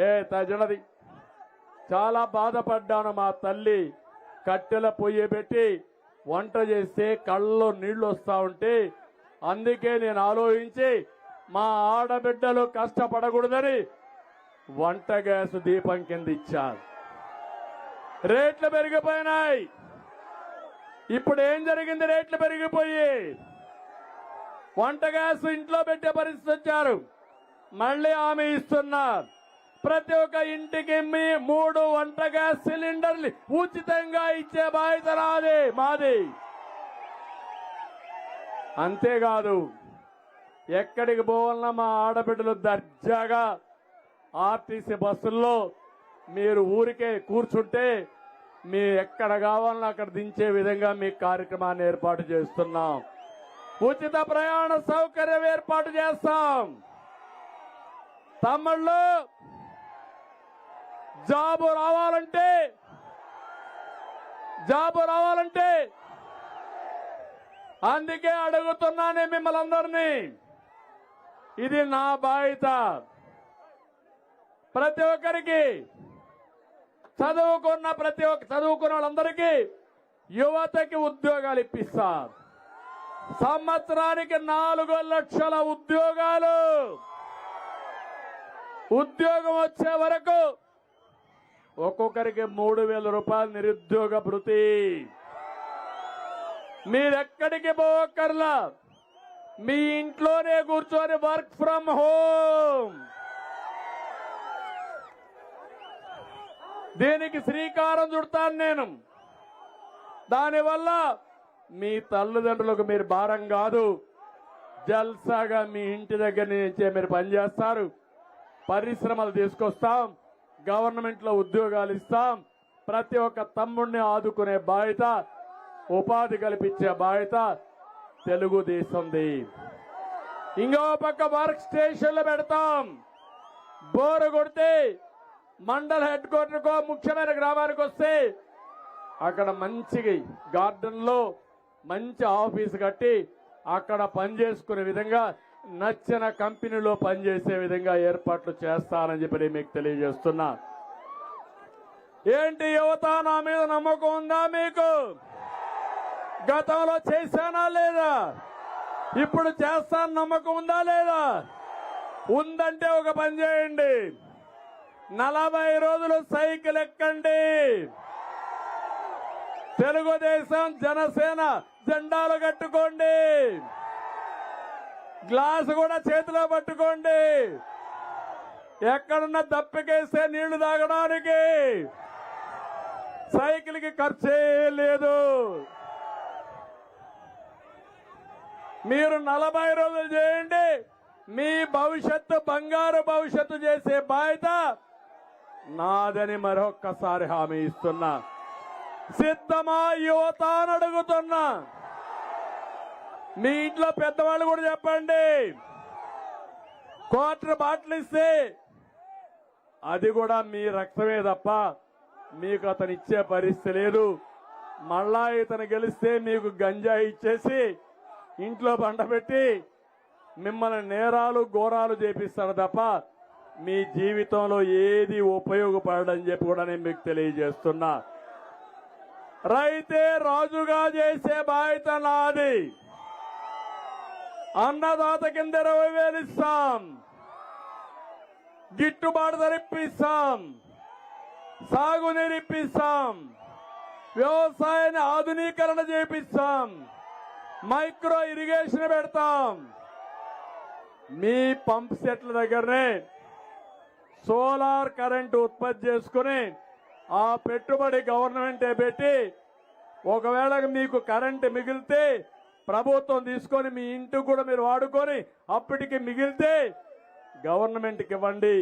ఏ తజనది చాలా బాధపడ్డాను మా తల్లి. కట్టెల పొయ్యి పెట్టి వంట చేస్తే కళ్ళలో నీళ్ళు వస్తూ ఉంటే అందుకే నేను ఆలోచించి మా ఆడబిడ్డలు కష్టపడకూడదని వంట గ్యాస్ దీపం కింద ఇచ్చాను రేట్లు పెరిగిపోయినాయి. ఇప్పుడు ఏం జరిగింది రేట్లు పెరిగిపోయి? వంట గ్యాస్ ఇంట్లో పెట్టే పరిస్థితి వచ్చారు. మళ్ళీ ఆమె ఇస్తున్నారు. ప్రతి ఒక్క ఇంటికి మీ మూడు వంట గ్యాస్ సిలిండర్లు ఉచితంగా ఇచ్చే బాధ్యత నాది మాది. అంతేకాదు ఎక్కడికి పోవాలన్నా మా ఆడబిడ్డలు దర్జాగా ఆర్టీసీ బస్సుల్లో మీరు ఊరికే కూర్చుంటే మీ ఎక్కడ కావాలన్నా అక్కడ దించే విధంగా మీ కార్యక్రమాన్ని ఏర్పాటు చేస్తున్నాం. ఉచిత ప్రయాణ సౌకర్యం ఏర్పాటు చేస్తాం. తమ్ముళ్ళు జాబు రావాలంటే జాబు రావాలంటే అందుకే అడుగుతున్నానే మిమ్మల్ని అందరినీ. ఇది నా బాధ్యత. ప్రతి ఒక్కరికి చదువుకున్న ప్రతి ఒక్క చదువుకున్న వాళ్ళందరికీ యువతకి ఉద్యోగాలు ఇప్పిస్తారు సంవత్సరానికి నాలుగు లక్షల ఉద్యోగాలు. ఉద్యోగం వచ్చే వరకు ఒక్కొక్కరికి మూడు వేల రూపాయలు నిరుద్యోగ భృతి. మీరెక్కడికి పోకర్లా మీ ఇంట్లోనే కూర్చొని వర్క్ ఫ్రమ్ హోమ్. దీనికి శ్రీకారం చుడతాను నేను. దానివల్ల మీ తల్లిదండ్రులకు మీరు భారం కాదు. జల్సాగా మీ ఇంటి దగ్గర నుంచే మీరు పనిచేస్తారు. పరిశ్రమలు తీసుకొస్తాం. గవర్నమెంట్లో ఉద్యోగాలు ఇస్తాం. ప్రతి ఒక్క తమ్ముడిని ఆదుకునే బాధ్యత ఉపాధి కల్పించే బాధ్యత తెలుగుదేశంది. ఇంకో పక్క వర్క్ స్టేషన్లు పెడతాం. బోరు కొడితే మండల హెడ్ క్వార్టర్కో ముఖ్యమైన గ్రామానికి వస్తే అక్కడ మంచి గార్డెన్లో మంచి ఆఫీస్ కట్టి అక్కడ పని చేసుకునే విధంగా నచ్చిన కంపెనీలో పనిచేసే విధంగా ఏర్పాట్లు చేస్తానని చెప్పి నేను మీకు తెలియజేస్తున్నా. ఏంటి యువత నా మీద నమ్మకం ఉందా మీకు? గతంలో చేశానా లేదా? ఇప్పుడు చేస్తాను నమ్మకం ఉందా లేదా? ఉందంటే ఒక పని చేయండి. నలభై రోజులు సైకిల్ ఎక్కండి. తెలుగుదేశం జనసేన జెండాలు కట్టుకోండి. గ్లాసు కూడా చేతిలో పట్టుకోండి. ఎక్కడున్న దప్పికేస్తే నీళ్ళు తాగడానికి సైకిల్కి ఖర్చే లేదు. మీరు నలభై రోజులు చేయండి. మీ భవిష్యత్తు బంగారు భవిష్యత్తు చేసే బాధ్యత నాదని మరొక్కసారి హామీ ఇస్తున్నా. సిద్ధమా యువత అని అడుగుతున్నా మీ ఇంట్లో పెద్దవాళ్ళు కూడా చెప్పండి. క్వార్టర్ బాటిల్ ఇస్తే అది కూడా మీ రక్తమే తప్ప మీకు అతను ఇచ్చే పరిస్థితి లేదు. మళ్ళా ఇతను గెలిస్తే మీకు గంజాయి ఇచ్చేసి ఇంట్లో బండబెట్టి మిమ్మల్ని నేరాలు ఘోరాలు చేపిస్తాడు తప్ప మీ జీవితంలో ఏది ఉపయోగపడని చెప్పి కూడా నేను మీకు తెలియజేస్తున్నా. రైతే రాజుగా చేసే బాధ్యత నాది. అన్నదాత కింద ఇరవై వేలు ఇస్తాం గిట్టుబాటు ధర ఇప్పిస్తాం సాగునీరు ఇప్పిస్తాం వ్యవసాయాన్ని ఆధునీకరణ చేపిస్తాం. మైక్రో ఇరిగేషన్ పెడతాం. మీ పంప్ సెట్ల దగ్గరనే సోలార్ కరెంట్ ఉత్పత్తి చేసుకుని ఆ పెట్టుబడి గవర్నమెంటే పెట్టి ఒకవేళ మీకు కరెంట్ మిగిలితే ప్రభుత్వం తీసుకొని మీ ఇంటికి కూడా మీరు వాడుకొని అప్పటికి మిగిలితే గవర్నమెంట్కి ఇవ్వండి.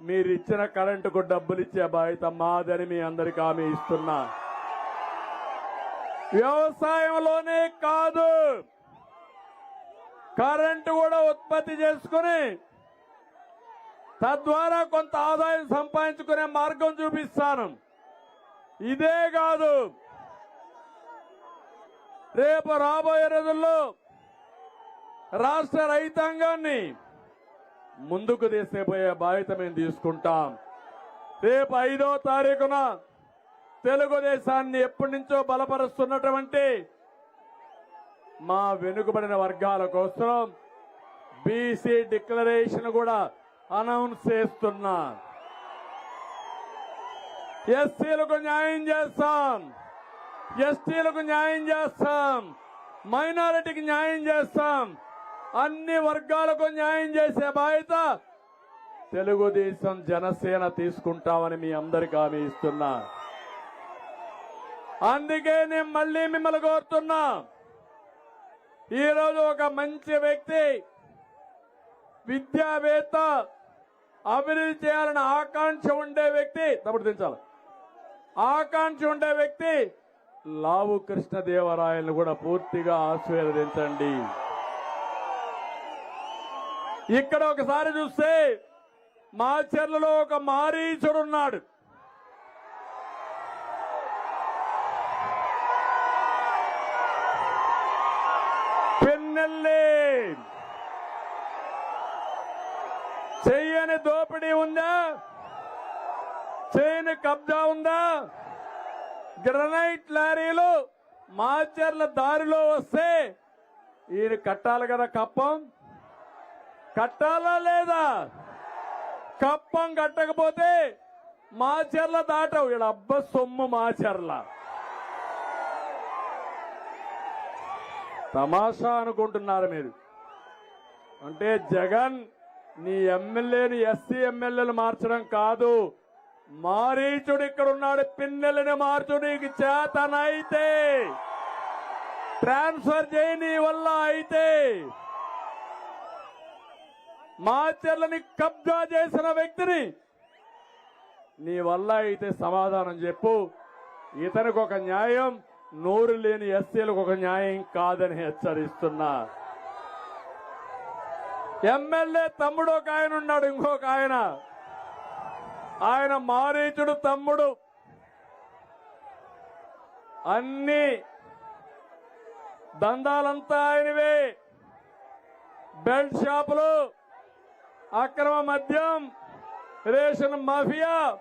మీరు ఇచ్చిన కరెంటుకు డబ్బులు ఇచ్చే బాధ్యత మాదని మీ అందరికి హామీ ఇస్తున్నా. వ్యవసాయంలోనే కాదు కరెంటు కూడా ఉత్పత్తి చేసుకుని తద్వారా కొంత ఆదాయం సంపాదించుకునే మార్గం చూపిస్తాను. ఇదే కాదు రేపు రాబోయే రోజుల్లో రాష్ట్ర రైతాంగాన్ని ముందుకు తీసుకుపోయే బాధ్యత మేము తీసుకుంటాం. రేపు ఐదో తారీఖున తెలుగుదేశాన్ని ఎప్పటి నుంచో బలపరుస్తున్నటువంటి మా వెనుకబడిన వర్గాల కోసం బీసీ డిక్లరేషన్ కూడా అనౌన్స్ చేస్తున్నా. ఎస్సీలకు న్యాయం చేస్తాం. ఎస్టీలకు న్యాయం చేస్తాం మైనారిటీకి న్యాయం చేస్తాం అన్ని వర్గాలకు న్యాయం చేసే బాధ్యత తెలుగుదేశం జనసేన తీసుకుంటామని మీ అందరికి హామీ ఇస్తున్నా. అందుకే నేను మళ్ళీ మిమ్మల్ని కోరుతున్నా. ఈరోజు ఒక మంచి వ్యక్తి విద్యావేత్త అభివృద్ధి చేయాలని ఆకాంక్ష ఉండే వ్యక్తి తప్పుడు దించాలి ఆకాంక్ష ఉండే వ్యక్తి లావు కృష్ణదేవరాయలను కూడా పూర్తిగా ఆశీర్వదించండి. ఇక్కడ ఒకసారి చూస్తే మా చెర్లలో ఒక మారీచుడు ఉన్నాడు. పిన్నెల్లి. చెయ్యని దోపిడీ ఉందా? చేయని కబ్జా ఉందా? గ్రనైట్ లారీలు మాచర్ల దారిలో వస్తే ఈయన కట్టాలి కదా కప్పం? కట్టాలా లేదా? కప్పం కట్టకపోతే మాచర్ల దాటవు. వీళ్ళ అబ్బ సొమ్ము మాచర్ల. తమాషా అనుకుంటున్నారు మీరు. అంటే జగన్ నీ ఎమ్మెల్యేని ఎస్సీ ఎమ్మెల్యేలు మార్చడం కాదు. మారీచుడు ఇక్కడ ఉన్నాడు పిన్నెలని మార్చు నీకు చేతనైతే. ట్రాన్స్ఫర్ చేయని వల్ల అయితే. మాచర్లని కబ్జా చేసిన వ్యక్తిని నీ వల్ల అయితే సమాధానం చెప్పు. ఇతనికి ఒక న్యాయం నోరు లేని ఎస్సీలకు ఒక న్యాయం కాదని హెచ్చరిస్తున్నా. ఎమ్మెల్యే తమ్ముడు ఒక ఆయన ఉన్నాడు ఇంకొక ఆయన. ఆయన మారీచుడు తమ్ముడు. అన్ని దందాలంతా ఆయనవే. బెల్ట్ షాపులు అక్రమ మద్యం రేషన్ మాఫియా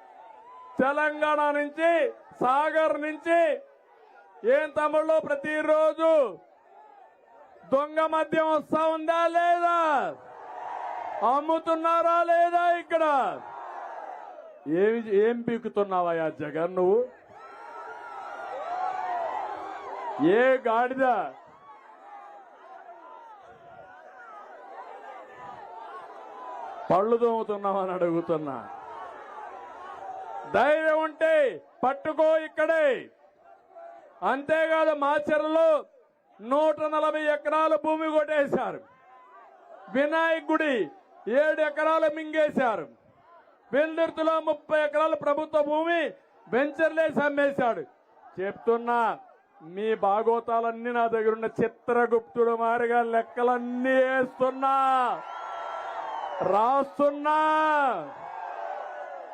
తెలంగాణ నుంచి సాగర్ నుంచి ఏం తమ్ముళ్ళు ప్రతిరోజు? దొంగ మద్యం వస్తా ఉందా లేదా? అమ్ముతున్నారా లేదా ఇక్కడ? ఏమి ఏం పీకుతున్నావయ్యా జగన్ నువ్వు? ఏ గాడిద? పళ్ళు తోముతున్నామని అడుగుతున్నా. ధైర్యం ఉంటే పట్టుకో ఇక్కడే. అంతేకాదు మాచర్లో నూట నలభై ఎకరాల భూమి కొట్టేశారు. వినాయక్ గుడి ఏడు ఎకరాలు మింగేశారు. వెల్దుర్తిలో ముప్పై ఎకరాల ప్రభుత్వ భూమి వెంచర్లేసి అమ్మేశాడు చెప్తున్నా మీ భాగోతాలన్నీ నా దగ్గర ఉన్న చిత్రగుప్తుడు మారిగా లెక్కలన్నీ వేస్తున్నా. రాస్తున్నా.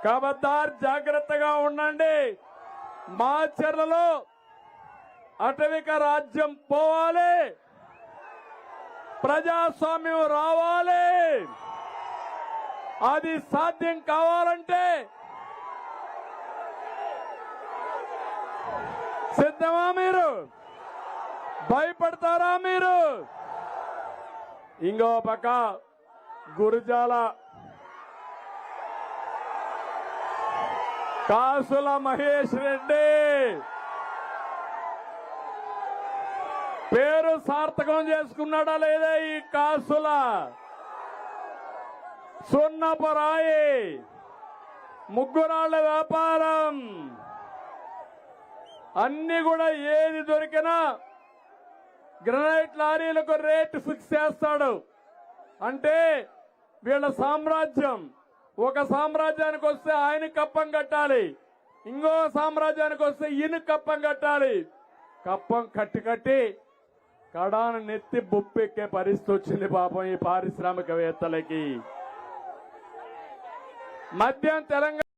కబద్దార్ జాగ్రత్తగా ఉండండి. మా చర్లలో అటవిక రాజ్యం పోవాలి. ప్రజాస్వామ్యం రావాలి. అది సాధ్యం కావాలంటే సిద్ధమా మీరు? భయపడతారా మీరు? ఇంకో పక్క గురుజాల కాసుల మహేష్ రెడ్డి. పేరు సార్థకం చేసుకున్నాడా లేదా ఈ కాసుల? సున్నపురాయి. ముగ్గురాళ్ళ వ్యాపారం. అన్ని కూడా ఏది దొరికినా గ్రనైట్ లారీలకు రేటు ఫిక్స్ చేస్తాడు. అంటే వీళ్ళ సామ్రాజ్యం ఒక సామ్రాజ్యానికి వస్తే ఆయన కప్పం కట్టాలి. ఇంకో సామ్రాజ్యానికి వస్తే ఈయన కప్పం కట్టాలి. కప్పం కట్టి కట్టి కడాను నెత్తి బొప్పెక్కే పరిస్థితి వచ్చింది పాపం ఈ పారిశ్రామికవేత్తలకి. మద్యం తెలంగాణ